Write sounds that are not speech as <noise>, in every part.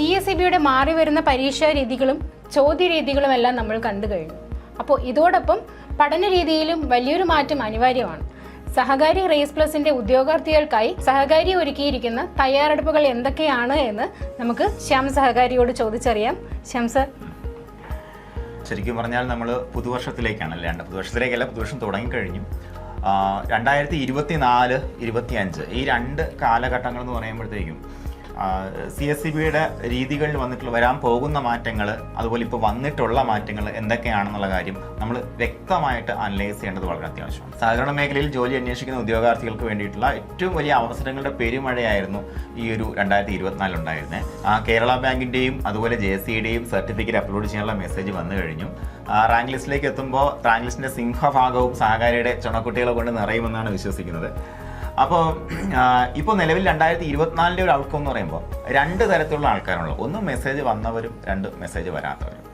C S C ബിയുടെ മാറി വരുന്ന പരീക്ഷാ രീതികളും ചോദ്യ രീതികളും എല്ലാം നമ്മൾ കണ്ടു കഴിഞ്ഞു. അപ്പോൾ ഇതോടൊപ്പം പഠന രീതിയിലും വലിയൊരു മാറ്റം അനിവാര്യമാണ്. സഹകാരി റേസ് പ്ലസിന്റെ ഉദ്യോഗാർത്ഥികൾക്കായി സഹകാരി ഒരുക്കിയിരിക്കുന്ന തയ്യാറെടുപ്പുകൾ എന്തൊക്കെയാണ് എന്ന് നമുക്ക് ശ്യാം സഹകാരിയോട് ചോദിച്ചറിയാം. ശ്യാം സർ. ശരിക്കും പറഞ്ഞാൽ നമ്മൾ പുതുവർഷത്തിലേക്കാണ് അല്ലേ? രണ്ട് പുതുവർഷത്തിലേക്കല്ല പുതുവർഷം തുടങ്ങിക്കഴിഞ്ഞു. രണ്ടായിരത്തി ഇരുപത്തി നാല് ഇരുപത്തി അഞ്ച് ഈ രണ്ട് കാലഘട്ടങ്ങൾ എന്ന് പറയുമ്പോഴത്തേക്കും സി എസ് സി ബിയുടെ രീതികളിൽ വന്നിട്ടുള്ള വരാൻ പോകുന്ന മാറ്റങ്ങൾ അതുപോലെ ഇപ്പോൾ വന്നിട്ടുള്ള മാറ്റങ്ങൾ എന്തൊക്കെയാണെന്നുള്ള കാര്യം നമ്മൾ വ്യക്തമായിട്ട് അനലൈസ് ചെയ്യേണ്ടത് വളരെ അത്യാവശ്യമാണ്. സഹകരണ മേഖലയിൽ ജോലി അന്വേഷിക്കുന്ന ഉദ്യോഗാർത്ഥികൾക്ക് വേണ്ടിയിട്ടുള്ള ഏറ്റവും വലിയ അവസരങ്ങളുടെ പെരുമഴയായിരുന്നു ഈ ഒരു രണ്ടായിരത്തി ഇരുപത്തിനാലിലുണ്ടായിരുന്നത് ആ കേരള ബാങ്കിന്റെയും അതുപോലെ ജെ സിയുടെയും സർട്ടിഫിക്കറ്റ് അപ്ലോഡ് ചെയ്യാനുള്ള മെസ്സേജ് വന്നു കഴിഞ്ഞു. റാങ്ക് ലിസ്റ്റിലേക്ക് എത്തുമ്പോൾ റാങ്ക് ലിസ്റ്റിന്റെ സിംഹഭാഗവും സഹകാരിയുടെ ചുണക്കുട്ടികളെ കൊണ്ട് നിറയുമെന്നാണ് വിശ്വസിക്കുന്നത്. അപ്പോൾ ഇപ്പോൾ നിലവിൽ രണ്ടായിരത്തി ഇരുപത്തിനാലിന്റെ ഒരു ഔട്ട്കം എന്ന് പറയുമ്പോൾ രണ്ട് തരത്തിലുള്ള ആൾക്കാരുള്ളൂ ഒന്ന് മെസ്സേജ് വന്നവരും രണ്ട് മെസ്സേജ് വരാത്തവരും.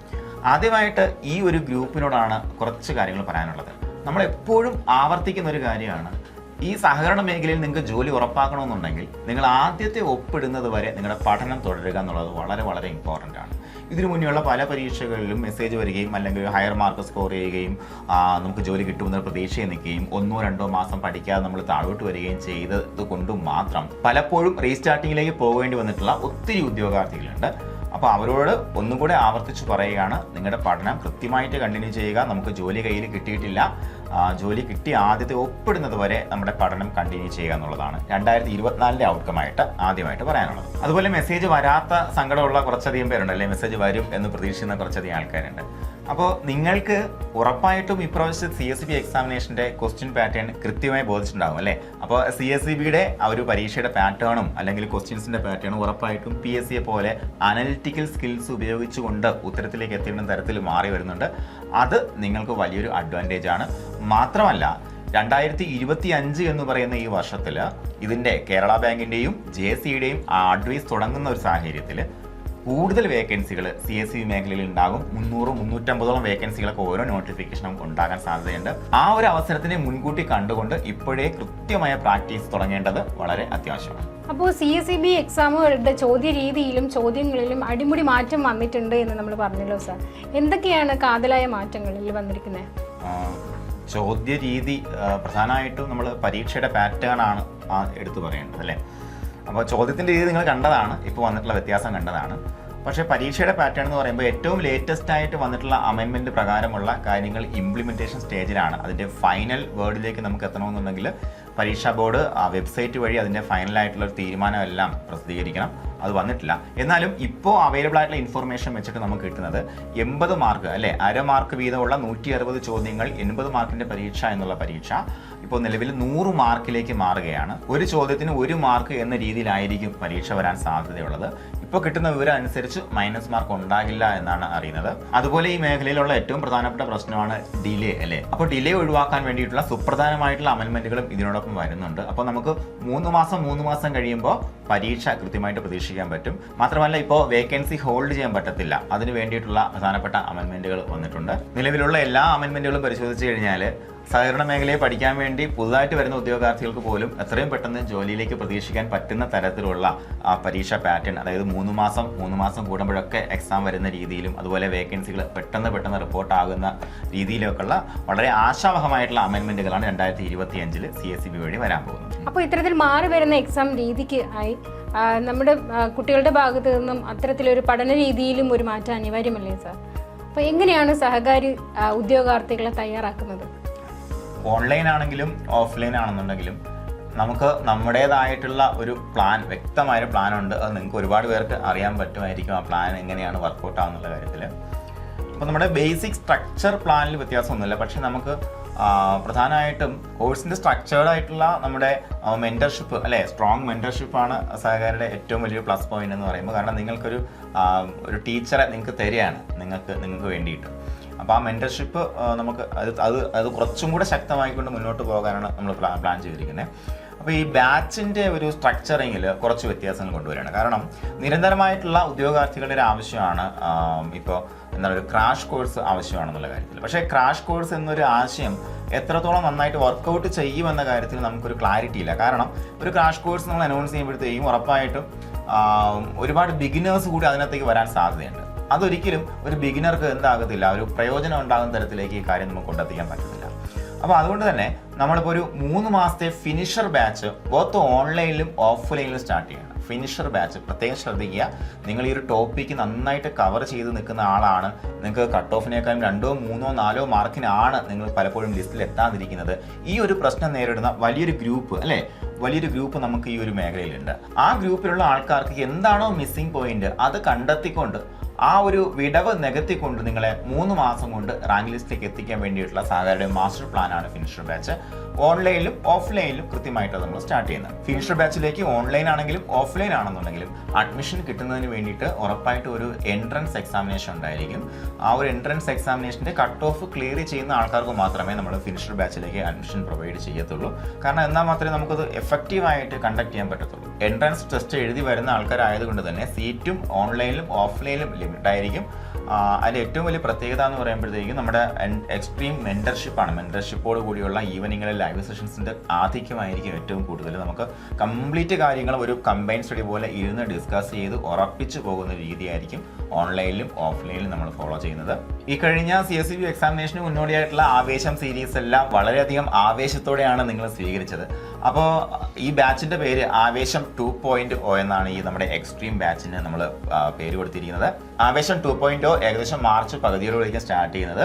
ആദ്യമായിട്ട് ഈ ഒരു ഗ്രൂപ്പിനോടാണ് കുറച്ച് കാര്യങ്ങൾ പറയാനുള്ളത്. നമ്മൾ എപ്പോഴും ആവർത്തിക്കുന്ന ഒരു കാര്യമാണ് ഈ സഹകരണ മേഖലയിൽ നിങ്ങൾക്ക് ജോലി ഉറപ്പാക്കണമെന്നുണ്ടെങ്കിൽ നിങ്ങൾ ആദ്യത്തെ ഒപ്പിടുന്നത് വരെ നിങ്ങളുടെ പഠനം തുടരുക എന്നുള്ളത് വളരെ വളരെ ഇമ്പോർട്ടന്റ് ആണ്. ഇതിനു മുന്നെയുള്ള പല പരീക്ഷകളിലും മെസ്സേജ് വരികയും അല്ലെങ്കിൽ ഹയർ മാർക്ക് സ്കോർ ചെയ്യുകയും നമുക്ക് ജോലി കിട്ടുമെന്ന പ്രതീക്ഷയിൽ നിൽക്കുകയും ഒന്നോ രണ്ടോ മാസം പഠിക്കാതെ നമ്മൾ താഴോട്ട് വരികയും ചെയ്തത് കൊണ്ട് മാത്രം പലപ്പോഴും റീസ്റ്റാർട്ടിങ്ങിലേക്ക് പോകേണ്ടി വന്നിട്ടുള്ള ഒത്തിരി ഉദ്യോഗാർത്ഥികളുണ്ട്. അപ്പോൾ അവരോട് ഒന്നും കൂടെ ആവർത്തിച്ച് പറയുകയാണ് നിങ്ങളുടെ പഠനം കൃത്യമായിട്ട് കണ്ടിന്യൂ ചെയ്യുക നമുക്ക് ജോലി കയ്യിൽ കിട്ടിയിട്ടില്ല. ജോലി കിട്ടി ആദ്യത്തെ ഒപ്പിടുന്നത് വരെ നമ്മുടെ പഠനം കണ്ടിന്യൂ ചെയ്യുക എന്നുള്ളതാണ്. രണ്ടായിരത്തി ഇരുപത്തിനാലിന്റെ ഔട്ട്കമായിട്ട് ആദ്യമായിട്ട് പറയാനുള്ളത്. അതുപോലെ മെസ്സേജ് വരാത്ത സങ്കടമുള്ള കുറച്ചധികം പേരുണ്ട്. അല്ലെ? മെസ്സേജ് വരും എന്ന് പ്രതീക്ഷിക്കുന്ന കുറച്ചധികം ആൾക്കാരുണ്ട്. അപ്പോൾ നിങ്ങൾക്ക് ഉറപ്പായിട്ടും ഇപ്രാവശ്യത്തെ സി എസ് ബി എക്സാമിനേഷന്റെ ക്വസ്റ്റ്യൻ പാറ്റേൺ കൃത്യമായി ബോധിച്ചിട്ടുണ്ടാകും അല്ലേ? അപ്പോൾ സി എസ് സി ബിയുടെ ആ ഒരു പരീക്ഷയുടെ പാറ്റേണും അല്ലെങ്കിൽ ക്വസ്റ്റ്യൻസിന്റെ പാറ്റേണും ഉറപ്പായിട്ടും പി എസ് സിയെ പോലെ അനലിറ്റിക്കൽ സ്കിൽസ് ഉപയോഗിച്ചുകൊണ്ട് ഉത്തരത്തിലേക്ക് എത്തിക്കുന്ന തരത്തിൽ മാറി വരുന്നുണ്ട്. അത് നിങ്ങൾക്ക് വലിയൊരു അഡ്വാന്റേജ് ആണ്. മാത്രമല്ല രണ്ടായിരത്തി ഇരുപത്തി അഞ്ച് എന്ന് പറയുന്ന ഈ വർഷത്തിൽ ഇതിന്റെ കേരള ബാങ്കിന്റെയും ജെ സിയുടെയും അഡ്വൈസ് തുടങ്ങുന്ന ഒരു സാഹചര്യത്തിൽ കൂടുതൽ വേക്കൻസികൾ സി എസ് സി മേഖലയിൽ ഉണ്ടാകും. മുന്നൂറ് മുന്നൂറ്റമ്പതോളം വേക്കൻസികളൊക്കെ ഓരോ നോട്ടിഫിക്കേഷനും ഉണ്ടാകാൻ സാധ്യതയുണ്ട്. ആ ഒരു അവസരത്തിനെ മുൻകൂട്ടി കണ്ടുകൊണ്ട് ഇപ്പോഴേ കൃത്യമായ പ്രാക്ടീസ് തുടങ്ങേണ്ടത് വളരെ അത്യാവശ്യമാണ്. അപ്പോൾ സി എസ് സി ബി എക്സാമുകളുടെ ചോദ്യ രീതിയിലും ചോദ്യങ്ങളിലും അടിമുടി മാറ്റം വന്നിട്ടുണ്ട് എന്ന് നമ്മൾ പറഞ്ഞല്ലോ സാർ എന്തൊക്കെയാണ് കാതലായ മാറ്റങ്ങളിൽ വന്നിരിക്കുന്നത്? ചോദ്യ രീതി പ്രധാനമായിട്ടും നമ്മൾ പരീക്ഷയുടെ പാറ്റേൺ ആണ് എടുത്തു പറയേണ്ടത് അല്ലേ? അപ്പോൾ ചോദ്യത്തിന്റെ രീതി നിങ്ങൾ കണ്ടതാണ് ഇപ്പോൾ വന്നിട്ടുള്ള വ്യത്യാസം കണ്ടതാണ്. പക്ഷേ പരീക്ഷയുടെ പാറ്റേൺ എന്ന് പറയുമ്പോൾ ഏറ്റവും ലേറ്റസ്റ്റ് ആയിട്ട് വന്നിട്ടുള്ള അമെൻമെന്റ് പ്രകാരമുള്ള കാര്യങ്ങൾ ഇംപ്ലിമെന്റേഷൻ സ്റ്റേജിലാണ് അതിന്റെ ഫൈനൽ വേർഡിലേക്ക് നമുക്ക് എത്തണമെന്നുണ്ടെങ്കിൽ പരീക്ഷാ ബോർഡ് ആ വെബ്സൈറ്റ് വഴി അതിന്റെ ഫൈനലായിട്ടുള്ള ഒരു തീരുമാനമെല്ലാം പ്രസിദ്ധീകരിക്കണം. അത് വന്നിട്ടില്ല. എന്നാലും ഇപ്പോൾ അവൈലബിൾ ആയിട്ടുള്ള ഇൻഫർമേഷൻ വെച്ചിട്ട് നമുക്ക് കിട്ടുന്നത് എൺപത് മാർക്ക് അല്ലെ? അര മാർക്ക് വീതമുള്ള നൂറ്റി ചോദ്യങ്ങൾ എൺപത് മാർക്കിന്റെ പരീക്ഷ എന്നുള്ള പരീക്ഷ. ഇപ്പോൾ നിലവിൽ നൂറ് മാർക്കിലേക്ക് മാറുകയാണ്. ഒരു ചോദ്യത്തിന് ഒരു മാർക്ക് എന്ന രീതിയിലായിരിക്കും പരീക്ഷ വരാൻ സാധ്യതയുള്ളത്. ഇപ്പോൾ കിട്ടുന്ന വിവരം അനുസരിച്ച് മൈനസ് മാർക്ക് ഉണ്ടാകില്ല എന്നാണ് അറിയുന്നത്. അതുപോലെ ഈ മേഖലയിലുള്ള ഏറ്റവും പ്രധാനപ്പെട്ട പ്രശ്നമാണ് ഡിലേ അല്ലേ? അപ്പോൾ ഡിലേ ഒഴിവാക്കാൻ വേണ്ടിയിട്ടുള്ള സുപ്രധാനമായിട്ടുള്ള അമൻമെന്റുകളും ഇതിനോടൊപ്പം വരുന്നുണ്ട്. അപ്പോൾ നമുക്ക് മൂന്ന് മാസം മൂന്ന് മാസം കഴിയുമ്പോൾ പരീക്ഷ കൃത്യമായിട്ട് പ്രതീക്ഷിക്കാൻ പറ്റും. മാത്രമല്ല ഇപ്പോൾ വേക്കൻസി ഹോൾഡ് ചെയ്യാൻ പറ്റത്തില്ല. അതിന് വേണ്ടിയിട്ടുള്ള പ്രധാനപ്പെട്ട അമൻമെന്റുകൾ വന്നിട്ടുണ്ട്. നിലവിലുള്ള എല്ലാ അമൻമെന്റുകളും പരിശോധിച്ച് കഴിഞ്ഞാൽ സഹകരണ മേഖലയെ പഠിക്കാൻ വേണ്ടി പുതുതായിട്ട് വരുന്ന ഉദ്യോഗാർത്ഥികൾക്ക് പോലും എത്രയും പെട്ടെന്ന് ജോലിയിലേക്ക് പ്രതീക്ഷിക്കാൻ പറ്റുന്ന തരത്തിലുള്ള ആ, പരീക്ഷ പാറ്റേൺ അതായത് മൂന്ന് മാസം മൂന്ന് മാസം കൂടുമ്പോഴൊക്കെ എക്സാം വരുന്ന രീതിയിലും അതുപോലെ വേക്കൻസികൾ പെട്ടെന്ന് പെട്ടെന്ന് റിപ്പോർട്ടാകുന്ന രീതിയിലൊക്കെയുള്ള വളരെ ആശാവഹമായിട്ടുള്ള അമെൻമെന്റുകളാണ് രണ്ടായിരത്തി ഇരുപത്തി അഞ്ചിൽ സി എസ് സി ബി വഴി വരാൻ പോകുന്നത്. അപ്പോൾ ഇത്തരത്തിൽ മാറി വരുന്ന എക്സാം രീതിക്ക് ആയി നമ്മുടെ കുട്ടികളുടെ ഭാഗത്തു നിന്നും അത്തരത്തിലൊരു പഠന രീതിയിലും ഒരു മാറ്റം അനിവാര്യമല്ലേ സാർ? അപ്പോൾ എങ്ങനെയാണ് സഹകാരി ഉദ്യോഗാർത്ഥികളെ തയ്യാറാക്കുന്നത്? ഓൺലൈൻ ആണെങ്കിലും ഓഫ്ലൈൻ ആണെന്നുണ്ടെങ്കിലും നമുക്ക് നമ്മുടേതായിട്ടുള്ള ഒരു പ്ലാൻ വ്യക്തമായ ഒരു പ്ലാൻ ഉണ്ട്. അത് നിങ്ങൾക്ക് ഒരുപാട് പേർക്ക് അറിയാൻ പറ്റുമായിരിക്കും ആ പ്ലാൻ എങ്ങനെയാണ് വർക്കൗട്ട് ആവുന്നുള്ള കാര്യത്തിൽ. അപ്പോൾ നമ്മുടെ ബേസിക് സ്ട്രക്ചർ പ്ലാനിൽ വ്യത്യാസമൊന്നുമില്ല. പക്ഷേ നമുക്ക് പ്രധാനമായിട്ടും കോഴ്സിന്റെ സ്ട്രക്ചേർഡായിട്ടുള്ള നമ്മുടെ മെന്റർഷിപ്പ് അല്ലേ? സ്ട്രോങ് മെന്റർഷിപ്പാണ് സഹകാരിയുടെ ഏറ്റവും വലിയൊരു പ്ലസ് പോയിന്റ് എന്ന് പറയുമ്പോൾ. കാരണം നിങ്ങൾക്കൊരു ഒരു ടീച്ചറെ നിങ്ങൾക്ക് തരികയാണ്. നിങ്ങൾക്ക് നിങ്ങൾക്ക് വേണ്ടിയിട്ട്. അപ്പോൾ ആ മെന്റർഷിപ്പ് നമുക്ക് അത് അത് അത് കുറച്ചും കൂടെ ശക്തമായിക്കൊണ്ട് മുന്നോട്ട് പോകാനാണ് നമ്മൾ പ്ലാൻ പ്ലാൻ ചെയ്തിരിക്കുന്നത് അപ്പോൾ ഈ ബാച്ചിന്റെ ഒരു സ്ട്രക്ചറിങ്ങിൽ കുറച്ച് വ്യത്യാസങ്ങൾ കൊണ്ടുവരികയാണ്. കാരണം നിരന്തരമായിട്ടുള്ള ഉദ്യോഗാർത്ഥികളുടെ ഒരു ആവശ്യമാണ് ഇപ്പോൾ എന്താണ് ഒരു ക്രാഷ് കോഴ്സ് ആവശ്യമാണെന്നുള്ള കാര്യത്തിൽ പക്ഷേ ക്രാഷ് കോഴ്സ് എന്നൊരു ആശയം എത്രത്തോളം നന്നായിട്ട് വർക്കൗട്ട് ചെയ്യുമെന്ന കാര്യത്തിൽ നമുക്കൊരു ക്ലാരിറ്റി ഇല്ല. കാരണം ഒരു ക്രാഷ് കോഴ്സ് നമ്മൾ അനൗൺസ് ചെയ്യുമ്പോഴത്തേക്കും ഉറപ്പായിട്ടും ഒരുപാട് ബിഗിനേഴ്സ് കൂടി അതിനകത്തേക്ക് വരാൻ സാധ്യതയുണ്ട്. അതൊരിക്കലും ഒരു ബിഗിനർക്ക് എന്താകത്തില്ല ഒരു പ്രയോജനം ഉണ്ടാകുന്ന തരത്തിലേക്ക് ഈ കാര്യം നമുക്ക് കൊണ്ടെത്തിക്കാൻ പറ്റത്തില്ല. അപ്പോൾ അതുകൊണ്ട് തന്നെ നമ്മളിപ്പോൾ ഒരു മൂന്ന് മാസത്തെ ഫിനിഷർ ബാച്ച് ബോത്ത് ഓൺലൈനിലും ഓഫ്ലൈനിലും സ്റ്റാർട്ട് ചെയ്യണം. ഫിനിഷർ ബാച്ച് പ്രത്യേകം ശ്രദ്ധിക്കുക. നിങ്ങൾ ഈ ഒരു ടോപ്പിക്ക് നന്നായിട്ട് കവർ ചെയ്ത് നിൽക്കുന്ന ആളാണ്. നിങ്ങൾക്ക് കട്ട് ഓഫിനേക്കാളും രണ്ടോ മൂന്നോ നാലോ മാർക്കിനാണ് നിങ്ങൾ പലപ്പോഴും ലിസ്റ്റിൽ എത്താതിരിക്കുന്നത്. ഈ ഒരു പ്രശ്നം നേരിടുന്ന വലിയൊരു ഗ്രൂപ്പ് അല്ലേ? വലിയൊരു ഗ്രൂപ്പ് നമുക്ക് ഈ ഒരു മേഖലയിലുണ്ട്. ആ ഗ്രൂപ്പിലുള്ള ആൾക്കാർക്ക് എന്താണോ മിസ്സിംഗ് പോയിന്റ് അത് കണ്ടെത്തിക്കൊണ്ട് ആ ഒരു വിടവ് നികത്തിക്കൊണ്ട് നിങ്ങളെ മൂന്ന് മാസം കൊണ്ട് റാങ്ക് ലിസ്റ്റിലേക്ക് എത്തിക്കാൻ വേണ്ടിയിട്ടുള്ള സാധാരണ മാസ്റ്റർ പ്ലാനാണ് ഫിനിഷർ ബാച്ച് ഓൺലൈനിലും ഓഫ്ലൈനിലും കൃത്യമായിട്ട് നമ്മൾ സ്റ്റാർട്ട് ചെയ്യുന്നത്. ഫിനിഷർ ബാച്ചിലേക്ക് ഓൺലൈൻ ആണെങ്കിലും ഓഫ്ലൈൻ ആണെന്നുണ്ടെങ്കിലും അഡ്മിഷൻ കിട്ടുന്നതിന് വേണ്ടിയിട്ട് ഉറപ്പായിട്ട് ഒരു എൻട്രൻസ് എക്സാമിനേഷൻ ഉണ്ടായിരിക്കും. ആ ഒരു എൻട്രൻസ് എക്സാമിനേഷന്റെ കട്ട് ഓഫ് ക്ലിയർ ചെയ്യുന്ന ആൾക്കാർക്ക് മാത്രമേ നമ്മൾ ഫിനിഷർ ബാച്ചിലേക്ക് അഡ്മിഷൻ പ്രൊവൈഡ് ചെയ്യത്തുള്ളൂ. കാരണം എന്നാൽ മാത്രമേ നമുക്കത് എഫക്റ്റീവായിട്ട് കണ്ടക്ട് ചെയ്യാൻ പറ്റത്തുള്ളൂ. എൻട്രൻസ് ടെസ്റ്റ് എഴുതി വരുന്ന ആൾക്കാരായതുകൊണ്ട് തന്നെ സീറ്റും ഓൺലൈനിലും ഓഫ്ലൈനിലും ലിമിറ്റ് ആയിരിക്കും. അതിൽ ഏറ്റവും വലിയ പ്രത്യേകത എന്ന് പറയുമ്പോഴത്തേക്കും നമ്മുടെ എക്സ്ട്രീം മെന്റർഷിപ്പാണ് മെന്റർഷിപ്പോട് കൂടിയുള്ള ഈവനിങ്ങിലെ ലൈവ് സെഷൻസിന്റെ ആധിക്യമായിരിക്കും ഏറ്റവും കൂടുതൽ. നമുക്ക് കംപ്ലീറ്റ് കാര്യങ്ങൾ ഒരു കമ്പൈൻ സ്റ്റഡി പോലെ ഇരുന്ന് ഡിസ്കസ് ചെയ്ത് ഉറപ്പിച്ച് പോകുന്ന രീതിയായിരിക്കും ഓൺലൈനിലും ഓഫ്ലൈനിലും നമ്മൾ ഫോളോ ചെയ്യുന്നത്. ഈ കഴിഞ്ഞ സി എസ് ബി എക്സാമിനേഷന് മുന്നോടിയായിട്ടുള്ള ആവേശം സീരീസ് എല്ലാം വളരെയധികം ആവേശത്തോടെയാണ് നിങ്ങൾ സ്വീകരിച്ചത്. അപ്പോൾ ഈ ബാച്ചിന്റെ പേര് ആവേശം ടു പോയിന്റ് ഒ എന്നാണ് ഈ നമ്മുടെ എക്സ്ട്രീം ബാച്ചിന് നമ്മൾ പേര് കൊടുത്തിരിക്കുന്നത്. ആവേശം ടു പോയിന്റ് ഒ ഏകദേശം മാർച്ച് പകുതിയോടുകൂടിയായിരിക്കും സ്റ്റാർട്ട് ചെയ്യുന്നത്.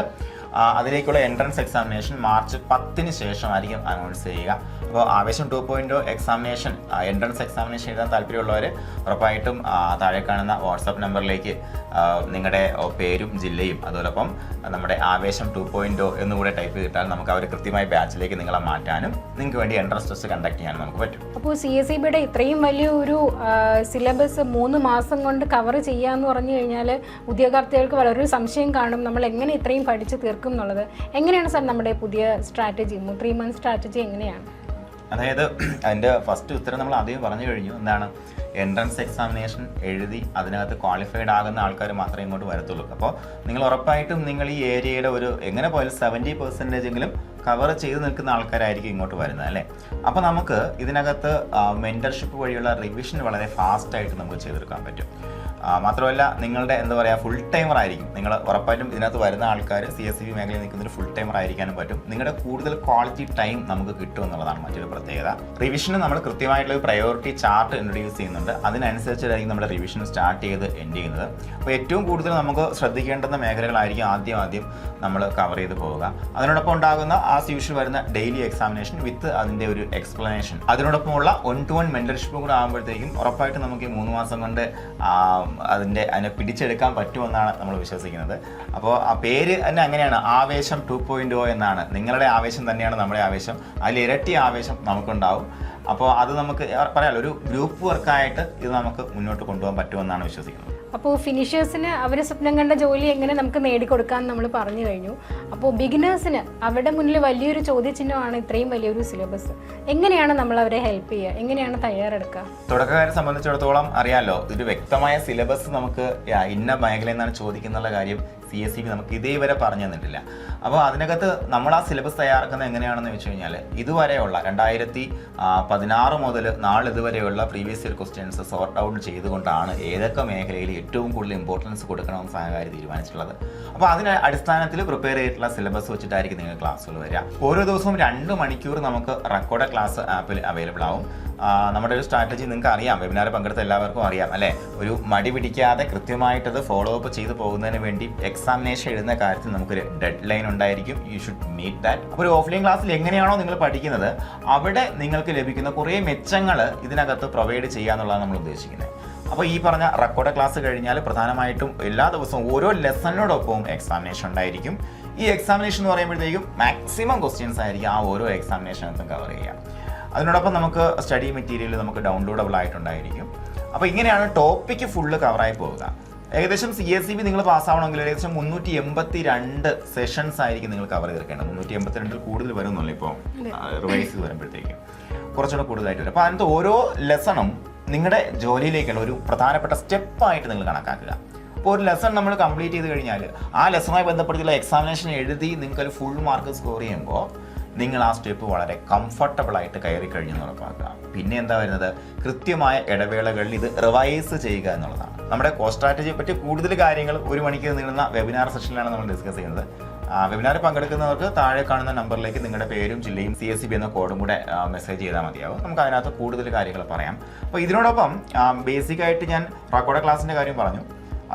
അതിലേക്കുള്ള എൻട്രൻസ് എക്സാമിനേഷൻ മാർച്ച് പത്തിന് ശേഷമായിരിക്കും അനൗൺസ് ചെയ്യുക. അപ്പോൾ ആവേശം two point examination entrance examination എഴുതാൻ താല്പര്യമുള്ളവർ ഉറപ്പായിട്ടും താഴെ കാണുന്ന വാട്സാപ്പ് നമ്പറിലേക്ക് നിങ്ങളുടെ പേരും ജില്ലയും അതോടൊപ്പം നമ്മുടെ ആവേശം ടു പോയിന്റ് എന്ന് കൂടെ ടൈപ്പ് ചെയ്തിട്ടാൽ നമുക്ക് അവർ കൃത്യമായി ബാച്ചിലേക്ക് നിങ്ങളെ മാറ്റാനും നിങ്ങൾക്ക് വേണ്ടി എൻട്രൻസ് ടെസ്റ്റ് കണ്ടക്ട് ചെയ്യാനും നമുക്ക് പറ്റും. അപ്പോൾ സി എസ് ഇ ബിയുടെ ഇത്രയും വലിയൊരു സിലബസ് മൂന്ന് മാസം കൊണ്ട് കവർ ചെയ്യാന്ന് പറഞ്ഞു കഴിഞ്ഞാൽ ഉദ്യോഗാർത്ഥികൾക്ക് വളരെ സംശയം കാണും. നമ്മൾ എങ്ങനെ ഇത്രയും പഠിച്ച് തീർക്കും എന്നുള്ളത്. എങ്ങനെയാണ് സാർ നമ്മുടെ പുതിയ സ്ട്രാറ്റജി ത്രീ മന്ത് സ്ട്രാറ്റജി എങ്ങനെയാണ്? അതായത് <clears throat> അതിന്റെ ഫസ്റ്റ് ഉത്തരം നമ്മൾ ആദ്യം പറഞ്ഞു കഴിഞ്ഞു. എന്താണ്? എൻട്രൻസ് എക്സാമിനേഷൻ എഴുതി അതിനകത്ത് ക്വാളിഫൈഡ് ആകുന്ന ആൾക്കാർ മാത്രമേ ഇങ്ങോട്ട് വരത്തുള്ളൂ. അപ്പോൾ നിങ്ങൾ ഉറപ്പായിട്ടും നിങ്ങൾ ഈ ഏരിയയുടെ ഒരു എങ്ങനെ പോയാലും സെവന്റി പെർസെന്റേജ് എങ്കിലും കവർ ചെയ്ത് നിൽക്കുന്ന ആൾക്കാരായിരിക്കും ഇങ്ങോട്ട് വരുന്നത് അല്ലേ? അപ്പോൾ നമുക്ക് ഇതിനകത്ത് മെന്റർഷിപ്പ് വഴിയുള്ള റിവിഷൻ വളരെ ഫാസ്റ്റായിട്ട് നമുക്ക് ചെയ്തെടുക്കാൻ പറ്റും. മാത്രമല്ല നിങ്ങളുടെ എന്താ പറയുക ഫുൾ ടൈമർ ആയിരിക്കും. നിങ്ങൾ ഉറപ്പായിട്ടും ഇതിനകത്ത് വരുന്ന ആൾക്കാർ സി എസ് സി ബി മേഖലയിൽ നിൽക്കുന്നൊരു ഫുൾ ടൈമർ ആയിരിക്കാനും പറ്റും. നിങ്ങളുടെ കൂടുതൽ ക്വാളിറ്റി ടൈം നമുക്ക് കിട്ടും എന്നുള്ളതാണ് മറ്റൊരു പ്രത്യേകത. റിവിഷന് നമ്മൾ കൃത്യമായിട്ടുള്ള ഒരു പ്രയോറിറ്റി ചാർട്ട് ഇൻട്രൊഡ്യൂസ് ചെയ്യുന്നുണ്ട്. അതിനനുസരിച്ചായിരിക്കും നമ്മുടെ റിവിഷൻ സ്റ്റാർട്ട് ചെയ്ത് എൻഡ് ചെയ്യുന്നത്. അപ്പോൾ ഏറ്റവും കൂടുതൽ നമുക്ക് ശ്രദ്ധിക്കേണ്ടുന്ന മേഖലകളായിരിക്കും ആദ്യം ആദ്യം നമ്മൾ കവർ ചെയ്ത് പോവുക. അതിനോടൊപ്പം ഉണ്ടാകുന്ന ആ യൂഷ്വൽ വരുന്ന ഡെയിലി എക്സാമിനേഷൻ വിത്ത് അതിന്റെ ഒരു എക്സ്പ്ലനേഷൻ അതിനോടൊപ്പമുള്ള വൺ ടു വൺ മെന്റർഷിപ്പ് കൂടെ ആകുമ്പോഴത്തേക്കും ഉറപ്പായിട്ട് നമുക്ക് ഈ മൂന്ന് മാസം കൊണ്ട് അതിന്റെ അതിനെ പിടിച്ചെടുക്കാൻ പറ്റുമെന്നാണ് നമ്മൾ വിശ്വസിക്കുന്നത്. അപ്പോൾ ആ പേര് തന്നെ അങ്ങനെയാണ്. ആവേശം ടു പോയിന്റ് ഒ എന്നാണ്. നിങ്ങളുടെ ആവേശം തന്നെയാണ് നമ്മുടെ ആവേശം. അതിൽ ഇരട്ടി ആവേശം നമുക്കുണ്ടാവും. അപ്പോൾ അത് നമുക്ക് പറയാമല്ലോ ഒരു ഗ്രൂപ്പ് വർക്കായിട്ട് ഇത് നമുക്ക് മുന്നോട്ട് കൊണ്ടുപോകാൻ പറ്റുമെന്നാണ് വിശ്വസിക്കുന്നത്. അപ്പോൾ ഫിനിഷേഴ്സിന് അവർ സ്വപ്നം കണ്ട ജോലി എങ്ങനെ നമുക്ക് നേടിക്കൊടുക്കാമെന്ന് നമ്മൾ പറഞ്ഞു കഴിഞ്ഞു. അപ്പോൾ ബിഗിനേഴ്സിന് അവരുടെ മുന്നിൽ വലിയൊരു ചോദ്യചിഹ്നമാണ് ഇത്രയും വലിയൊരു സിലബസ് എങ്ങനെയാണ് നമ്മൾ അവരെ ഹെൽപ്പ് ചെയ്യുക? എങ്ങനെയാണ് തയ്യാറെടുക്കുക? തുടക്കക്കാരെ സംബന്ധിച്ചിടത്തോളം അറിയാമല്ലോ ഒരു വ്യക്തമായ സിലബസ് നമുക്ക് ഇന്ന മേഖലയിൽ നിന്നാണ് ചോദിക്കുന്നുള്ള കാര്യം സി എസ് സി നമുക്ക് ഇതേവരെ പറഞ്ഞു തന്നിട്ടില്ല. അപ്പോൾ അതിനകത്ത് നമ്മൾ ആ സിലബസ് തയ്യാറാക്കുന്നത് എങ്ങനെയാണെന്ന് വെച്ച് കഴിഞ്ഞാൽ ഇതുവരെയുള്ള രണ്ടായിരത്തി പതിനാറ് മുതൽ നാളിതുവരെയുള്ള previous year questions sort out ചെയ്തുകൊണ്ടാണ് ഏതൊക്കെ മേഖലയിൽ ഏറ്റവും കൂടുതൽ ഇമ്പോർട്ടൻസ് കൊടുക്കണമെന്ന് സഹകാരി തീരുമാനിച്ചിട്ടുള്ളത്. അപ്പോൾ അതിന് അടിസ്ഥാനത്തിൽ പ്രിപ്പയർ ചെയ്തിട്ടുള്ള സിലബസ് വെച്ചിട്ടായിരിക്കും നിങ്ങൾ ക്ലാസ്സുകൾ വരിക. ഓരോ ദിവസവും രണ്ട് മണിക്കൂർ നമുക്ക് റെക്കോർഡ് ക്ലാസ് ആപ്പിൽ അവൈലബിൾ ആവും. നമ്മുടെ ഒരു സ്ട്രാറ്റജി നിങ്ങൾക്ക് അറിയാം. വെബിനാർ പങ്കെടുത്ത എല്ലാവർക്കും അറിയാം അല്ലേ? ഒരു മടി പിടിക്കാതെ കൃത്യമായിട്ടത് ഫോളോ അപ്പ് ചെയ്തു പോകുന്നതിന് വേണ്ടി എക്സാമിനേഷൻ എഴുതുന്ന കാര്യത്തിൽ നമുക്കൊരു ഡെഡ് ലൈൻ ഉണ്ടായിരിക്കും. യു ഷുഡ് മീറ്റ് ദാറ്റ് അപ്പോൾ ഒരു ഓഫ്ലൈൻ ക്ലാസ്സിൽ എങ്ങനെയാണോ നിങ്ങൾ പഠിക്കുന്നത് അവിടെ നിങ്ങൾക്ക് ലഭിക്കുന്ന കുറേ മെച്ചങ്ങൾ ഇതിനകത്ത് പ്രൊവൈഡ് ചെയ്യുക എന്നുള്ളതാണ് നമ്മൾ ഉദ്ദേശിക്കുന്നത്. അപ്പോൾ ഈ പറഞ്ഞ റെക്കോർഡ് ക്ലാസ് കഴിഞ്ഞാൽ പ്രധാനമായിട്ടും എല്ലാ ദിവസവും ഓരോ ലെസണിനോടൊപ്പവും എക്സാമിനേഷൻ ഉണ്ടായിരിക്കും. ഈ എക്സാമിനേഷൻ എന്ന് പറയുമ്പോഴത്തേക്കും മാക്സിമം ക്വസ്റ്റ്യൻസ് ആയിരിക്കും ആ ഓരോ എക്സാമിനേഷനകത്തും കവർ ചെയ്യുക. അതിനോടൊപ്പം നമുക്ക് സ്റ്റഡി മെറ്റീരിയൽ നമുക്ക് ഡൗൺലോഡബിൾ ആയിട്ടുണ്ടായിരിക്കും. അപ്പോൾ ഇങ്ങനെയാണ് ടോപ്പിക്ക് ഫുള്ള് കവറായി പോവുക. ഏകദേശം സി എസ് സി ബി നിങ്ങൾ പാസ്സാവണമെങ്കിൽ ഏകദേശം മുന്നൂറ്റി എൺപത്തി രണ്ട് സെഷൻസ് ആയിരിക്കും നിങ്ങൾ കവർ ചെയ്തിരിക്കേണ്ടത്. മുന്നൂറ്റി എൺപത്തി രണ്ടിൽ കൂടുതൽ വരുന്നുള്ളൂ ഇപ്പോൾ റിവൈസ് വരുമ്പോഴത്തേക്കും. കുറച്ചുകൂടെ കൂടുതലായിട്ട് വരും. അപ്പോൾ അതിനകത്ത് ഓരോ ലെസണും നിങ്ങളുടെ ജോലിയിലേക്കുള്ള ഒരു പ്രധാനപ്പെട്ട സ്റ്റെപ്പായിട്ട് നിങ്ങൾ കണക്കാക്കുക. അപ്പോൾ ഒരു ലെസൺ നമ്മൾ കംപ്ലീറ്റ് ചെയ്ത് കഴിഞ്ഞാൽ ആ ലെസണുമായി ബന്ധപ്പെട്ടുള്ള എക്സാമിനേഷൻ എഴുതി നിങ്ങൾക്ക് ഒരു ഫുൾ മാർക്ക് സ്കോർ ചെയ്യുമ്പോൾ നിങ്ങൾ ആ സ്റ്റെപ്പ് വളരെ കംഫർട്ടബിൾ ആയിട്ട് കയറി കഴിഞ്ഞെന്ന് ഉറപ്പാക്കുക. പിന്നെ എന്താ വരുന്നത്? കൃത്യമായ ഇടവേളകളിൽ ഇത് റിവൈസ് ചെയ്യുക എന്നുള്ളതാണ്. നമ്മുടെ കോസ്റ്റ് സ്ട്രാറ്റജിയെ പറ്റി കൂടുതൽ കാര്യങ്ങൾ ഒരു മണിക്ക് നീളുന്ന വെബിനാർ സെഷനിലാണ് നമ്മൾ ഡിസ്കസ് ചെയ്യുന്നത്. വെബിനാറിൽ പങ്കെടുക്കുന്നവർക്ക് താഴെ കാണുന്ന നമ്പറിലേക്ക് നിങ്ങളുടെ പേരും ജില്ലയും സി എസ് ബി എന്ന കോഡും കൂടെ മെസ്സേജ് ചെയ്താൽ മതിയാവും. നമുക്ക് അതിനകത്ത് കൂടുതൽ കാര്യങ്ങൾ പറയാം. അപ്പോൾ ഇതിനോടൊപ്പം ബേസിക് ആയിട്ട് ഞാൻ റെക്കോർഡ് ക്ലാസ്സിന്റെ കാര്യം പറഞ്ഞു.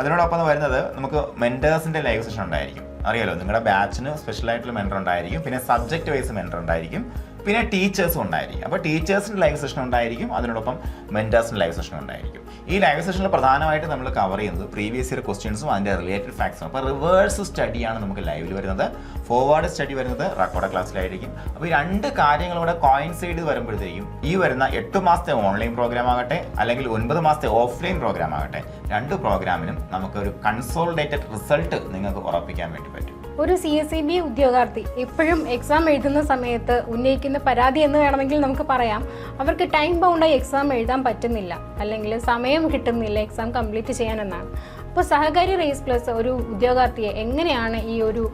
അതിനോടൊപ്പം വരുന്നത് നമുക്ക് മെന്റേഴ്സിന്റെ ലൈവ് സെഷൻ ഉണ്ടായിരിക്കും. അറിയാലോ നിങ്ങളുടെ ബാച്ചിന് സ്പെഷ്യലായിട്ടുള്ള മെന്റർ ഉണ്ടായിരിക്കും. പിന്നെ സബ്ജക്റ്റ് വൈസ് മെന്റർ ഉണ്ടായിരിക്കും. പിന്നെ ടീച്ചേഴ്സും ഉണ്ടായിരിക്കും. അപ്പോൾ ടീച്ചേഴ്സിന്റെ ലൈവ് സെഷൻ ഉണ്ടായിരിക്കും അതിനോടൊപ്പം മെന്റേഴ്സിന്റെ ലൈവ് സെഷൻ ഉണ്ടായിരിക്കും. ഈ ലൈവ് സെഷനിൽ പ്രധാനമായിട്ട് നമ്മൾ കവർ ചെയ്യുന്നത് പ്രീവിയസ് ഇയർ ക്വസ്റ്റ്യൻസും അതിന്റെ റിലേറ്റഡ് ഫാക്ട്സും അപ്പോൾ റിവേഴ്സ് സ്റ്റഡിയാണ് നമുക്ക് ലൈവിൽ വരുന്നത്. ഫോർവേഡ് സ്റ്റഡി വരുന്നത് റെക്കോർഡ് ക്ലാസ്സിലായിരിക്കും അപ്പോൾ ഈ രണ്ട് കാര്യങ്ങളൂടെ കോയിൻസൈഡ് വരുമ്പോഴത്തേക്കും ഈ വരുന്ന എട്ട് മാസത്തെ ഓൺലൈൻ പ്രോഗ്രാം ആകട്ടെ അല്ലെങ്കിൽ ഒൻപത് മാസത്തെ ഓഫ്ലൈൻ പ്രോഗ്രാം ആകട്ടെ രണ്ട് പ്രോഗ്രാമിനും നമുക്കൊരു കൺസോൾഡേറ്റഡ് റിസൾട്ട് നിങ്ങൾക്ക് ഉറപ്പിക്കാൻ വേണ്ടി പറ്റും. ഒരു സി എസ് സി ബി ഉദ്യോഗാർത്ഥി എപ്പോഴും എക്സാം എഴുതുന്ന സമയത്ത് ഉന്നയിക്കുന്ന പരാതി എന്ന് വേണമെങ്കിൽ നമുക്ക് പറയാം. അവർക്ക് ടൈം ബൗണ്ടായി എക്സാം എഴുതാൻ പറ്റുന്നില്ല. അല്ലെങ്കിൽ സമയം കിട്ടുന്നില്ല എക്സാം കംപ്ലീറ്റ് ചെയ്യാനെന്നാണ്. അപ്പോൾ സഹകാരി റേസ് പ്ലസ് ഒരു ഉദ്യോഗാർത്ഥിയെ എങ്ങനെയാണ് ഈ ഒരു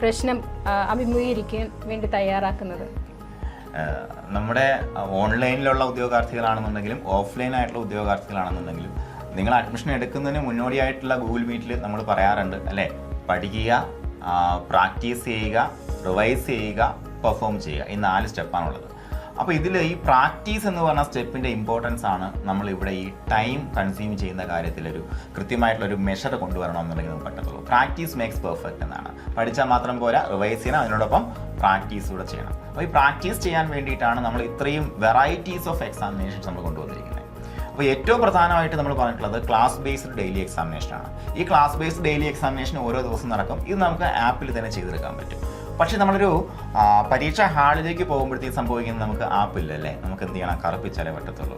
പ്രശ്നം അഭിമുഖീകരിക്കാൻ വേണ്ടി തയ്യാറാക്കുന്നത്? നമ്മുടെ ഓൺലൈനിലുള്ള ഉദ്യോഗാർത്ഥികളാണെന്നുണ്ടെങ്കിലും ഓഫ്ലൈൻ ആയിട്ടുള്ള ഉദ്യോഗാർത്ഥികളാണെന്നുണ്ടെങ്കിലും നിങ്ങൾ അഡ്മിഷൻ എടുക്കുന്നതിന് മുന്നോടിയായിട്ടുള്ള ഗൂഗിൾ മീറ്റിൽ നമ്മൾ പറയാറുണ്ട് അല്ലേ? പഠിക്കുക പ്രാക്ടീസ് ചെയ്യുക റിവൈസ് ചെയ്യുക പെർഫോം ചെയ്യുക. ഈ നാല് സ്റ്റെപ്പാണുള്ളത്. അപ്പോൾ ഇതിൽ ഈ പ്രാക്ടീസ് എന്ന് പറഞ്ഞ സ്റ്റെപ്പിന്റെ ഇമ്പോർട്ടൻസ് ആണ് നമ്മൾ ഇവിടെ ഈ ടൈം കൺസ്യൂം ചെയ്യുന്ന കാര്യത്തിലൊരു കൃത്യമായിട്ടുള്ളൊരു മെഷർ കൊണ്ടുവരണമെന്നുണ്ടെങ്കിൽ നമുക്ക് പറ്റത്തുള്ളൂ. പ്രാക്ടീസ് മേക്സ് പെർഫെക്റ്റ് എന്നാണ്. പഠിച്ചാൽ മാത്രം പോരാ റിവൈസ് ചെയ്യണം അതിനോടൊപ്പം പ്രാക്ടീസ് കൂടെ ചെയ്യണം. അപ്പോൾ ഈ പ്രാക്ടീസ് ചെയ്യാൻ വേണ്ടിയിട്ടാണ് നമ്മൾ ഇത്രയും വെറൈറ്റീസ് ഓഫ് എക്സാമിനേഷൻസ് നമ്മൾ കൊണ്ടുവന്നിരിക്കുന്നത്. അപ്പോൾ ഏറ്റവും പ്രധാനമായിട്ട് നമ്മൾ പറഞ്ഞിട്ടുള്ളത് ക്ലാസ് ബേസ്ഡ് ഡെയിലി എക്സാമിനേഷൻ ആണ്. ഈ ക്ലാസ് ബേസ്ഡ് ഡെയിലി എക്സാമിനേഷൻ ഓരോ ദിവസം നടക്കും. ഇത് നമുക്ക് ആപ്പിൽ തന്നെ ചെയ്തെടുക്കാൻ പറ്റും. പക്ഷേ നമ്മളൊരു പരീക്ഷ ഹാളിലേക്ക് പോകുമ്പോഴത്തേക്ക് സംഭവിക്കുന്നത് നമുക്ക് ആപ്പില്ലല്ലേ? നമുക്ക് എന്ത് ചെയ്യണം? കറുപ്പിച്ചാലേ പറ്റത്തുള്ളൂ.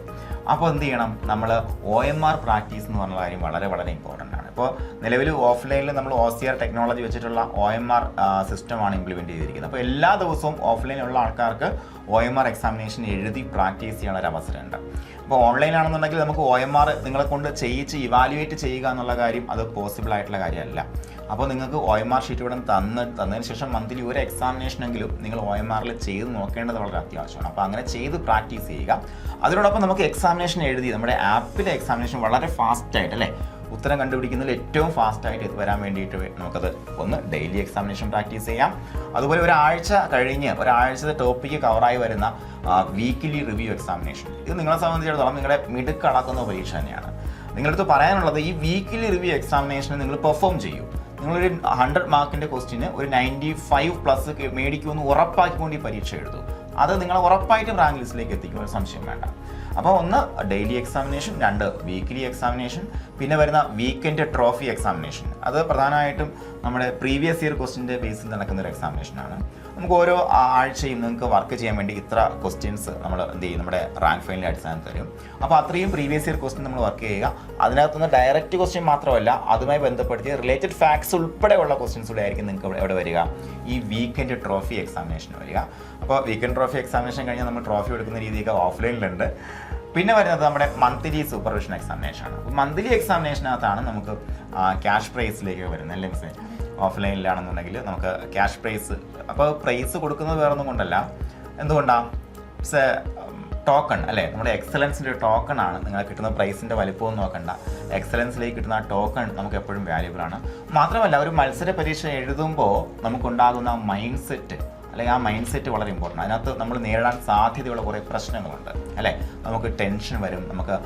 അപ്പോൾ എന്ത് ചെയ്യണം? നമ്മൾ ഒ എം ആർ പ്രാക്ടീസ് എന്ന് പറഞ്ഞ കാര്യം വളരെ വളരെ ഇമ്പോർട്ടന്റ് ആണ്. ഇപ്പോൾ നിലവിൽ ഓഫ്ലൈനിൽ നമ്മൾ ഒ സി ആർ ടെക്നോളജി വെച്ചിട്ടുള്ള ഒ എം ആർ സിസ്റ്റമാണ് ഇംപ്ലിമെന്റ് ചെയ്തിരിക്കുന്നത്. അപ്പോൾ എല്ലാ ദിവസവും ഓഫ്ലൈനിലുള്ള ആൾക്കാർക്ക് ഒ എം ആർ എക്സാമിനേഷൻ എഴുതി പ്രാക്ടീസ് ചെയ്യാനുള്ള ഒരു അവസരമുണ്ട്. അപ്പോൾ ഓൺലൈൻ ആണെന്നുണ്ടെങ്കിൽ നമുക്ക് ഒ എം ആർ നിങ്ങളെ കൊണ്ട് ചെയ്യിച്ച് ഇവാലുവേറ്റ് ചെയ്യുക എന്നുള്ള കാര്യം അത് പോസിബിൾ ആയിട്ടുള്ള കാര്യമല്ല. അപ്പോൾ നിങ്ങൾക്ക് ഒ എം ആർ ഷീറ്റ് ഇവിടെ തന്ന് തന്നതിന് ശേഷം മന്ത്ലി ഒരു എക്സാമിനേഷനെങ്കിലും നിങ്ങൾ ഒ എം ആറിൽ ചെയ്ത് നോക്കേണ്ടത് വളരെ അത്യാവശ്യമാണ്. അപ്പോൾ അങ്ങനെ ചെയ്ത് പ്രാക്ടീസ് ചെയ്യുക. അതിനോടൊപ്പം നമുക്ക് എക്സാമിനേഷൻ എഴുതി നമ്മുടെ ആപ്പിലെ എക്സാമിനേഷൻ വളരെ ഫാസ്റ്റ് ആയിട്ട് അല്ലേ? ഉത്തരം കണ്ടുപിടിക്കുന്നതിൽ ഏറ്റവും ഫാസ്റ്റ് ആയിട്ട് ഇത് വരാൻ വേണ്ടിയിട്ട് നമുക്കത് ഒന്ന് ഡെയിലി എക്സാമിനേഷൻ പ്രാക്ടീസ് ചെയ്യാം. അതുപോലെ ഒരാഴ്ച കഴിഞ്ഞ് ഒരാഴ്ചത്തെ ടോപ്പിക്ക് കവറായി വരുന്ന വീക്കിലി റിവ്യൂ എക്സാമിനേഷൻ ഇത് നിങ്ങളെ സംബന്ധിച്ചിടത്തോളം നിങ്ങളുടെ മിടുക്കളാക്കുന്ന പരീക്ഷ തന്നെയാണ്. നിങ്ങളടുത്ത് പറയാനുള്ളത് ഈ വീക്കിലി റിവ്യൂ എക്സാമിനേഷന് നിങ്ങൾ പെർഫോം ചെയ്യൂ. നിങ്ങളൊരു ഹൺഡ്രഡ് മാർക്കിന്റെ ക്വസ്റ്റിന് ഒരു നയന്റി ഫൈവ് പ്ലസ് മേടിക്കുമെന്ന് ഉറപ്പാക്കിക്കൊണ്ട് ഈ പരീക്ഷ എഴുതൂ. അത് നിങ്ങൾ ഉറപ്പായിട്ടും റാങ്ക് ലിസ്റ്റിലേക്ക് എത്തിക്കും ഒരു സംശയം വേണ്ട. അപ്പോൾ ഒന്ന് ഡെയിലി എക്സാമിനേഷൻ രണ്ട് വീക്ക്ലി എക്സാമിനേഷൻ പിന്നെ വരുന്ന വീക്കെൻഡ് ട്രോഫി എക്സാമിനേഷൻ അത് പ്രധാനമായിട്ടും നമ്മുടെ പ്രീവിയസ് ഇയർ ക്വസ്റ്റിന്റെ ബേസിൽ നടക്കുന്ന ഒരു എക്സാമിനേഷനാണ് നമുക്ക് ഓരോ ആഴ്ചയും നിങ്ങൾക്ക് വർക്ക് ചെയ്യാൻ വേണ്ടി ഇത്ര ക്വസ്റ്റ്യൻസ് നമ്മൾ എന്ത് ചെയ്യും? നമ്മുടെ റാങ്ക് ഫൈനലിന്റെ അടിസ്ഥാനത്തിൽ തരും. അപ്പോൾ അത്രയും പ്രീവിയസ് ഇയർ ക്വസ്റ്റ്യൻ നമ്മൾ വർക്ക് ചെയ്യുക. അതിനകത്തുനിന്ന് ഡയറക്റ്റ് ക്വസ്റ്റ്യൻ മാത്രമല്ല അതുമായി ബന്ധപ്പെടുത്തി റിലേറ്റഡ് ഫാക്ട്സ് ഉൾപ്പെടെയുള്ള ക്വസ്റ്റ്യൻസ് കൂടെ ആയിരിക്കും നിങ്ങൾക്ക് എവിടെ വരിക. ഈ വീക്കെൻഡ് ട്രോഫി എക്സാമിനേഷൻ വരിക. അപ്പോൾ വീക്കെൻഡ് ട്രോഫി എക്സാമിനേഷൻ കഴിഞ്ഞാൽ നമ്മൾ ട്രോഫി എടുക്കുന്ന രീതിയൊക്കെ ഓഫ്ലൈനിലുണ്ട് പിന്നെ വരുന്നത് നമ്മുടെ മന്ത്ലി സൂപ്പർവിഷൻ എക്സാമിനേഷൻ ആണ്. അപ്പോൾ മന്ത്ലി എക്സാമിനേഷനകത്താണ് നമുക്ക് ക്യാഷ് പ്രൈസിലേക്ക് വരുന്നത് അല്ലേ ഓഫ്ലൈനിലാണെന്നുണ്ടെങ്കിൽ നമുക്ക് ക്യാഷ് പ്രൈസ് അപ്പോൾ പ്രൈസ് കൊടുക്കുന്നത് വേറൊന്നും കൊണ്ടല്ല. എന്തുകൊണ്ടാണ് ടോക്കൺ അല്ലേ? നമ്മുടെ എക്സലൻസിന്റെ ടോക്കൺ ആണ് നിങ്ങൾ കിട്ടുന്ന പ്രൈസിന്റെ വലിപ്പവും നോക്കണ്ട. എക്സലൻസിലേക്ക് കിട്ടുന്ന ആ ടോക്കൺ നമുക്ക് എപ്പോഴും വാല്യുബിൾ ആണ്. മാത്രമല്ല ഒരു മത്സര പരീക്ഷ എഴുതുമ്പോൾ നമുക്കുണ്ടാകുന്ന മൈൻഡ് സെറ്റ് അല്ലെങ്കിൽ ആ മൈൻഡ് സെറ്റ് വളരെ ഇമ്പോർട്ടന്റ് അതിനകത്ത് നമ്മൾ നേരിടാൻ സാധ്യതയുള്ള കുറേ പ്രശ്നങ്ങളുണ്ട്. അല്ലേ? നമുക്ക് ടെൻഷൻ വരും നമുക്ക്